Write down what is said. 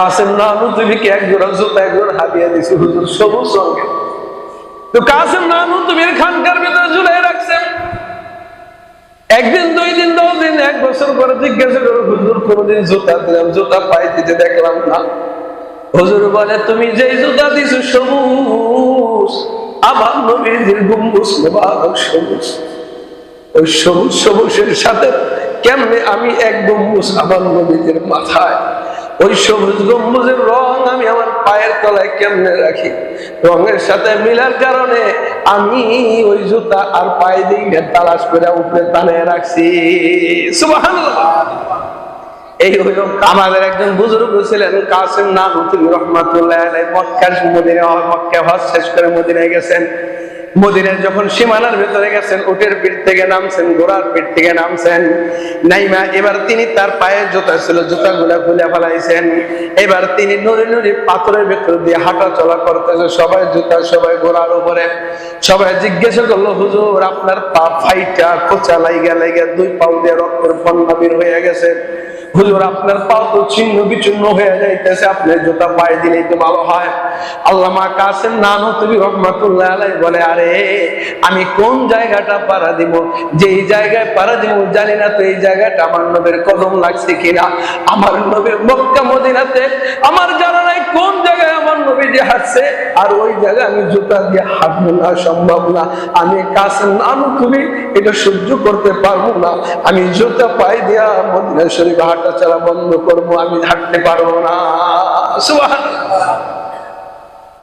কাসেম নানু তুমি কি এক জোড়া জুতা, এক জোড়া হুজুর সবুজ সঙ্গে তো কাসেম খানকার ভিতরে রাখছেন একদিন, দুই দিন, দশ দিন, এক বছর পরে জিজ্ঞাসা করো হুজুর জুতা দিলাম, জুতা পাই দিতে দেখলাম না। হুজুর বলে, তুমি যেই জুতা দিছো সবুজ, আমার নবীজির গম্বুজ মোবারক সবুজ। ওই সবুজ সবুজের সাথে কেমনে আমি এক গম্বুজ আমার নবীজির মাথায় ওই সবুজ গম্বুজের রং আমি আমার পায়ের তলায় কেমনে রাখি? রঙের সাথে মিলার কারণে আমি ওই জুতা আর পায়ে দিয়ে তালাশ করে উপরে টানে রাখছি। এই হইল আমাদের একজন বুজুর্গ ছিলেন কাসিম নানুতুল রহমাতুল্লাহ মক্কার মদিনা মক্কা হজ শেষ করে মদিনায় গেছেন। মদিনায় যখন সীমানার ভেতরে গেছেন, উটের পিঠ থেকে নামছেন, ঘোড়ার পিঠ থেকে নামছেন। নাইমা, এবার তিনি তার পায়ের জুতা ছিল জুতা গুলা খুলে ফেলাইছেন। এবার তিনি নুড়ি নুড়ি পাথরের ভেতর দিয়ে হাঁটা চলা করতেছে, সবাই জুতা, সবাই ঘোড়ার উপরে। সবাই জিজ্ঞাসা করল, হুজুর, আপনার পা ফাইটা খোঁচা লাইগা লাইগা দুই পাউ দিয়ে রক্তের বন্যা বের হয়ে গেছে। হুজুর, আপনার পাও তো ছিন্ন বিচ্ছিন্ন হয়ে যাইতেছে, আপনি জুতা পায়ে দিলেই তো ভালো হয়। আল্লামা কাসেম নানু তুমি রহমাতুল্লাহ আলাই বলে, আরে, আমি কোন জায়গাটা পাড়া দিব? যেই জায়গায় পাড়া দিব, জানি না তো এই জায়গাটা আমার নবের কদম লাগছে কিনা। আমার নবের মক্কা, মদিনাতে আমার জানা নাই কোন জায়গায় আমার নবী যে হাঁটছে, আর ওই জায়গায় আমি জুতা দিয়ে হাঁটবো না, সম্ভব না। আমি কাজ নাম তুমি এটা সহ্য করতে পারব না। আমি জুতা পাই দিয়া মদিনা শরীফ হাঁটা চলা বন্ধ করব, আমি হাঁটতে পারব না।